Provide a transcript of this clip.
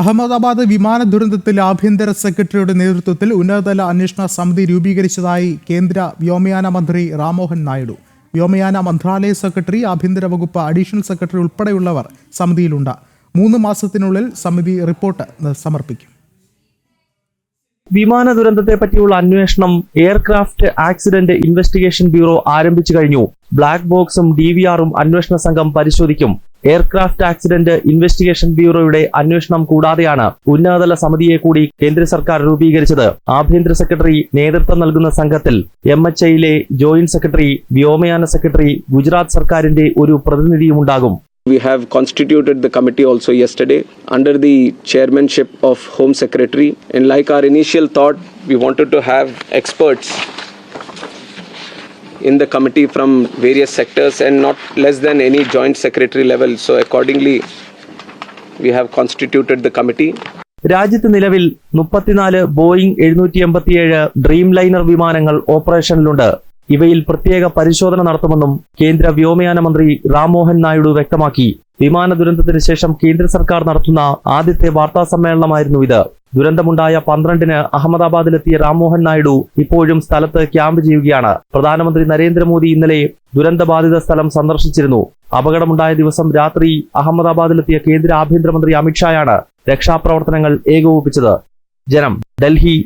അഹമ്മദാബാദ് വിമാന ദുരന്തത്തിൽ ആഭ്യന്തര സെക്രട്ടറിയുടെ നേതൃത്വത്തിൽ ഉന്നതതല അന്വേഷണ സമിതി രൂപീകരിച്ചതായി കേന്ദ്ര വ്യോമയാന മന്ത്രി റാംമോഹൻ നായിഡു. വ്യോമയാന മന്ത്രാലയ സെക്രട്ടറി ആഭ്യന്തര വകുപ്പ് അഡീഷണൽ സെക്രട്ടറി ഉൾപ്പെടെയുള്ളവർ സമിതിയിലുണ്ട്. മൂന്ന് മാസത്തിനുള്ളിൽ സമിതി റിപ്പോർട്ട് സമർപ്പിക്കും. വിമാന ദുരന്തത്തെ പറ്റിയുള്ള അന്വേഷണം എയർക്രാഫ്റ്റ് ആക്സിഡന്റ് ഇൻവെസ്റ്റിഗേഷൻ ബ്യൂറോ ആരംഭിച്ചു കഴിഞ്ഞു. ബ്ലാക്ക് ബോക്സും ഡി അന്വേഷണ സംഘം പരിശോധിക്കും. എയർക്രാഫ്റ്റ് ആക്സിഡന്റ് ഇൻവെസ്റ്റിഗേഷൻ ബ്യൂറോയുടെ അന്വേഷണം കൂടാതെയാണ് ഉന്നതതല സമിതിയെ കൂടി കേന്ദ്ര സർക്കാർ രൂപീകരിച്ചത് ആഭ്യന്തര സെക്രട്ടറി നേതൃത്വം നൽകുന്ന സംഘത്തിൽ എം എച്ച് ഐയിലെ ജോയിന്റ് സെക്രട്ടറി വ്യോമയാന സെക്രട്ടറി ഗുജറാത്ത് സർക്കാരിന്റെ ഒരു പ്രതിനിധിയുമുണ്ടാകും We have constituted the committee also yesterday under the chairmanship of Home Secretary. And like our initial thought, we wanted to have experts in the committee from various sectors and not less than any joint secretary level. So accordingly, we have constituted the committee. രാജ്യത്ത് നിലവിൽ മുപ്പത്തിനാല് Boeing എഴുന്നൂറ്റി എൺപത്തിയേഴ് dream liner വിമാനങ്ങൾ ഓപ്പറേഷനിലുണ്ട് ഇവയിൽ പ്രത്യേക പരിശോധന നടത്തുമെന്നും കേന്ദ്ര വ്യോമയാന മന്ത്രി റാംമോഹൻ നായിഡു വ്യക്തമാക്കി വിമാന ദുരന്തത്തിന് ശേഷം കേന്ദ്ര സർക്കാർ നടത്തുന്ന ആദ്യത്തെ വാർത്താ സമ്മേളനമായിരുന്നു ഇത്. ദുരന്തമുണ്ടായ പന്ത്രണ്ടിന് അഹമ്മദാബാദിലെത്തിയ രാംമോഹൻ നായിഡു ഇപ്പോഴും സ്ഥലത്ത് ക്യാമ്പ് ചെയ്യുകയാണ്. പ്രധാനമന്ത്രി നരേന്ദ്രമോദി ഇന്നലെ ദുരന്തബാധിത സ്ഥലം സന്ദർശിച്ചിരുന്നു. അപകടമുണ്ടായ ദിവസം രാത്രി അഹമ്മദാബാദിലെത്തിയ കേന്ദ്ര ആഭ്യന്തരമന്ത്രി അമിത്ഷായാണ് രക്ഷാപ്രവർത്തനങ്ങൾ ഏകോപിപ്പിച്ചത്. ജനം ഡൽഹി